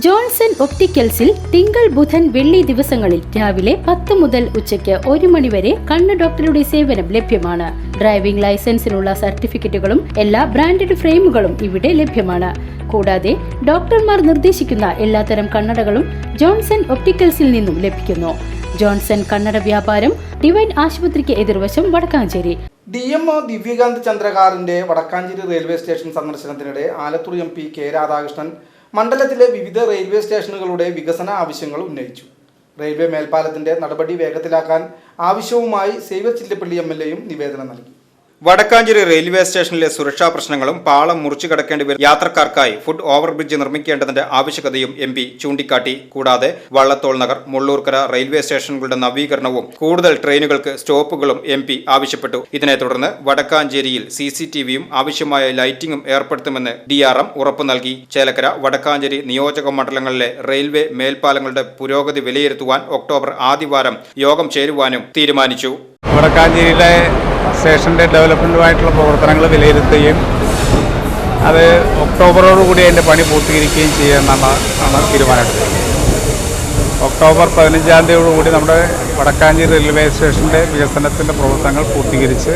Johnson ഒപ്റ്റിക്കൽസിൽ തിങ്കൾ ബുധൻ വെള്ളി ദിവസങ്ങളിൽ രാവിലെ പത്ത് മുതൽ ഉച്ചയ്ക്ക് ഒരു മണിവരെ കണ്ണ് ഡോക്ടറുടെ സേവനം ലഭ്യമാണ്. ഡ്രൈവിംഗ് ലൈസൻസിനുള്ള സർട്ടിഫിക്കറ്റുകളും എല്ലാ ബ്രാൻഡഡ് ഫ്രെയിമുകളും ഇവിടെ ലഭ്യമാണ്. കൂടാതെ ഡോക്ടർമാർ നിർദ്ദേശിക്കുന്ന എല്ലാത്തരം കണ്ണടകളും ജോൺസൺ ഒപ്റ്റിക്കൽസിൽ നിന്നും ലഭിക്കുന്നു. ജോൺസൺ കണ്ണട വ്യാപാരം ഡിവൈൻ ആശുപത്രിക്ക് എതിർവശം Vadakkancherry. D M O Divyakant ചന്ദ്രകാറിന്റെ Vadakkanchery railway station സന്ദർശനത്തിനിടെ Alathur M P K Radhakrishnan മണ്ഡലത്തിലെ വിവിധ റെയിൽവേ സ്റ്റേഷനുകളുടെ വികസന ആവശ്യങ്ങൾ ഉന്നയിച്ചു. റെയിൽവേ മേൽപ്പാലത്തിന്റെ നടപടി വേഗത്തിലാക്കാൻ ആവശ്യവുമായി സേവ്യർ ചില്ലപ്പള്ളി എം എൽ എയും നിവേദനം നൽകി. വടക്കാഞ്ചേരി റെയിൽവേ സ്റ്റേഷനിലെ സുരക്ഷാ പ്രശ്നങ്ങളും പാളം മുറിച്ചു കടക്കേണ്ടി വരും യാത്രക്കാർക്കായി ഫുഡ് ഓവർബ്രിഡ്ജ് നിർമ്മിക്കേണ്ടതിന്റെ ആവശ്യകതയും എം പി ചൂണ്ടിക്കാട്ടി. കൂടാതെ വള്ളത്തോൾ നഗർ മുള്ളൂർക്കര റെയിൽവേ സ്റ്റേഷനുകളുടെ നവീകരണവും കൂടുതൽ ട്രെയിനുകൾക്ക് സ്റ്റോപ്പുകളും എം പി ആവശ്യപ്പെട്ടു. ഇതിനെ തുടർന്ന് വടക്കാഞ്ചേരിയിൽ സി സി ടി വിയും ആവശ്യമായ ലൈറ്റിംഗും ഏർപ്പെടുത്തുമെന്ന് ഡി ആർ എം ഉറപ്പു നൽകി. ചേലക്കര വടക്കാഞ്ചേരി നിയോജക മണ്ഡലങ്ങളിലെ റെയിൽവേ മേൽപ്പാലങ്ങളുടെ പുരോഗതി വിലയിരുത്തുവാൻ ഒക്ടോബർ ആദ്യവാരം യോഗം ചേരുവാനും തീരുമാനിച്ചു. വടക്കാഞ്ചേരിയിലെ സ്റ്റേഷന്റെ ഡെവലപ്മെന്റുമായിട്ടുള്ള പ്രവർത്തനങ്ങൾ വിലയിരുത്തുകയും അത് ഒക്ടോബറോടുകൂടി അതിന്റെ പണി പൂർത്തീകരിക്കുകയും ചെയ്യുമെന്നുള്ള ആണ് തീരുമാനമെടുത്തത്. ഒക്ടോബർ പതിനഞ്ചാം തീയതിയോടുകൂടി നമ്മുടെ വടക്കാഞ്ചേരി റെയിൽവേ സ്റ്റേഷന്റെ വികസനത്തിന്റെ പ്രവർത്തനങ്ങൾ പൂർത്തീകരിച്ച്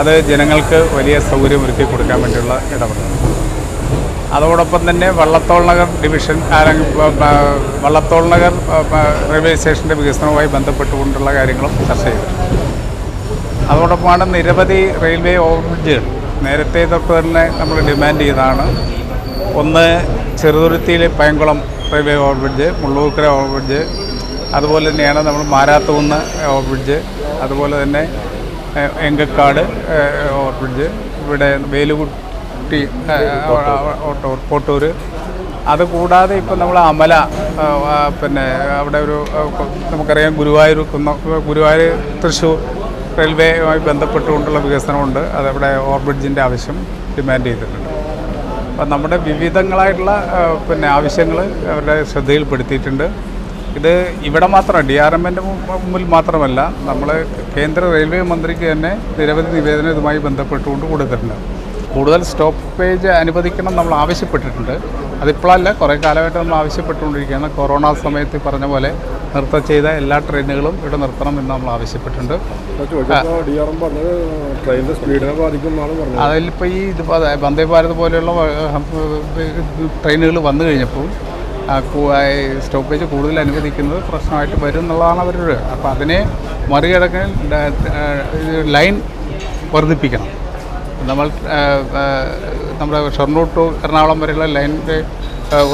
അത് ജനങ്ങൾക്ക് വലിയ സൗകര്യം ഒരുക്കി കൊടുക്കാൻ വേണ്ടിയുള്ള ഇടപെടൽ. അതോടൊപ്പം തന്നെ വള്ളത്തോൾ നഗർ ഡിവിഷൻ വള്ളത്തോൾ നഗർ റെയിൽവേ സ്റ്റേഷന്റെ വികസനവുമായി ബന്ധപ്പെട്ടുകൊണ്ടുള്ള കാര്യങ്ങളും ചർച്ച ചെയ്തു. അതോടൊപ്പമാണ് നിരവധി റെയിൽവേ ഓവർബ്രിഡ്ജുകൾ. നേരത്തെ തൊട്ട് തന്നെ നമ്മൾ ഡിമാൻഡ് ചെയ്തതാണ്. ഒന്ന് ചെറുതുരുത്തിയിലെ Payankulam railway overbridge Mullurkara overbridge അതുപോലെ തന്നെയാണ് നമ്മൾ മാരാത്തൂന്ന് ഓവർബ്രിഡ്ജ് അതുപോലെ തന്നെ എങ്കക്കാട് ഓവർബ്രിഡ്ജ് ഇവിടെ വേലുകുട്ടി ഏഹ്, പോട്ടൂർ അത് കൂടാതെ ഇപ്പം നമ്മൾ അമല പിന്നെ അവിടെ ഒരു നമുക്കറിയാം ഗുരുവായൂർ കുന്ന ഗുരുവായൂർ തൃശ്ശൂർ റെയിൽവേയുമായി ബന്ധപ്പെട്ടുകൊണ്ടുള്ള വികസനമുണ്ട്. അതവിടെ ഓവർബ്രിഡ്ജിന്റെ ആവശ്യം ഡിമാൻഡ് ചെയ്തിട്ടുണ്ട്. അപ്പം നമ്മുടെ വിവിധങ്ങളായിട്ടുള്ള പിന്നെ ആവശ്യങ്ങൾ അവരുടെ ശ്രദ്ധയിൽപ്പെടുത്തിയിട്ടുണ്ട്. ഇത് ഇവിടെ മാത്രം ഡി ആർ എമ്മിന്റെ മുമ്പിൽ മാത്രമല്ല നമ്മൾ കേന്ദ്ര റെയിൽവേ മന്ത്രിക്ക് തന്നെ നിരവധി നിവേദനം ഇതുമായി ബന്ധപ്പെട്ടുകൊണ്ട് കൊടുത്തിട്ടുണ്ട്. കൂടുതൽ സ്റ്റോപ്പ് പേജ് അനുവദിക്കണം നമ്മൾ ആവശ്യപ്പെട്ടിട്ടുണ്ട്. അതിപ്പോഴല്ല കുറേ കാലമായിട്ട് നമ്മൾ ആവശ്യപ്പെട്ടുകൊണ്ടിരിക്കുകയാണ്. കൊറോണ സമയത്ത് പറഞ്ഞ പോലെ നിർത്തം ചെയ്ത എല്ലാ ട്രെയിനുകളും ഇവിടെ നിർത്തണം എന്ന് നമ്മൾ ആവശ്യപ്പെട്ടിട്ടുണ്ട്. അതിലിപ്പോൾ ഈ ഇത് വന്ദേ ഭാരത് പോലെയുള്ള ട്രെയിനുകൾ വന്നു കഴിഞ്ഞപ്പോൾ സ്റ്റോപ്പേജ് കൂടുതൽ അനുവദിക്കുന്നത് പ്രശ്നമായിട്ട് വരും എന്നുള്ളതാണ് അവരുടെ അപ്പോൾ അതിനെ മറികടക്കാൻ ലൈൻ വർദ്ധിപ്പിക്കണം. നമ്മൾ നമ്മുടെ ഷൊർണൂർ ടു എറണാകുളം വരെയുള്ള ലൈനിന്റെ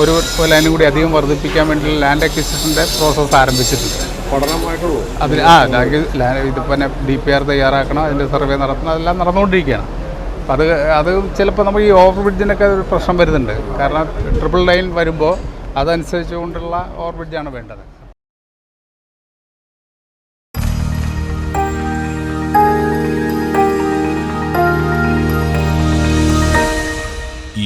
ഒരു ലൈനും കൂടി അധികം വർദ്ധിപ്പിക്കാൻ വേണ്ടി ലാൻഡ് അക്വിസിഷന്റെ പ്രോസസ്സ് ആരംഭിച്ചിട്ടുണ്ട്. അതിൽ ആ ലാൻഡ് ഇത് പിന്നെ ഡി പി ആർ തയ്യാറാക്കണം അതിന്റെ സർവേ നടത്തണം അതെല്ലാം നടന്നുകൊണ്ടിരിക്കുകയാണ്. അപ്പം അത് അത് ചിലപ്പോൾ നമ്മൾ ഈ ഓവർ ബ്രിഡ്ജിനൊക്കെ ഒരു പ്രശ്നം വരുന്നുണ്ട്. കാരണം ട്രിപ്പിൾ ലൈൻ വരുമ്പോൾ അതനുസരിച്ചുകൊണ്ടുള്ള ഓവർ ബ്രിഡ്ജാണ് വേണ്ടത്.